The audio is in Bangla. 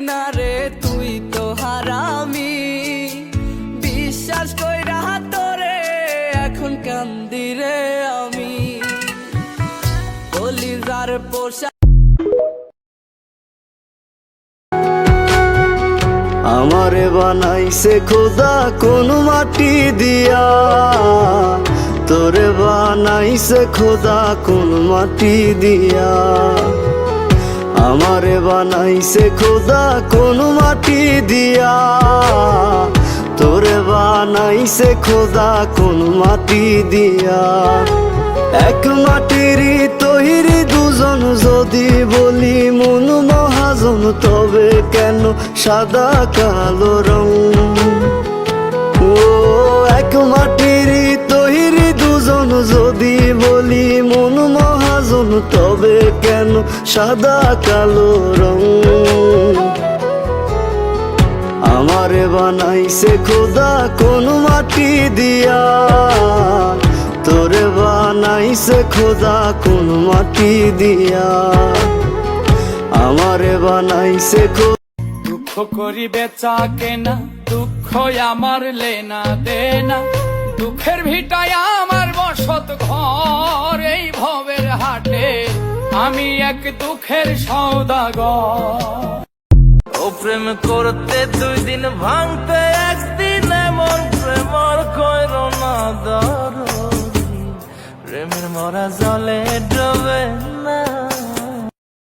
না রে, তুই তো হারামি। বিশ্বাস কইরা তোরে, এখন কান্দি রে আমি। যার পোষা আমারে বানাইছে খোদা কোন মাটি দিয়া। তোরে বানাইছে খোদা কোন মাটি দিয়া। আমারে বানাইছে খোদা কোন মাটি দিয়া। তোরে বানাইছে খোদা কোন মাটি দিয়া। এক মাটিরই তৈরি দুজন যদি বলি, মন মহাজন তবে কেন সাদা কালো রং? ও এক মাটিরই তৈরি দুজন যদি বলি, মন তবে কেন সাদা কালো রং? আমারে বানাইছে খোদা কোন মাটি দিয়া। তোরে বানাইছে খোদা কোন মাটি দিয়া। আমারে বানাইছে দুঃখ করি বেচা কেনা দুঃখ আমার লেনা দেনা। দুঃখের ভিটায় আমি এক দুঃখের সৌদাগর। ও প্রেম করতে দুই দিন ভাঙতে একদিন এমন প্রেমর কইর দর প্রেমের মরা জলে ডবে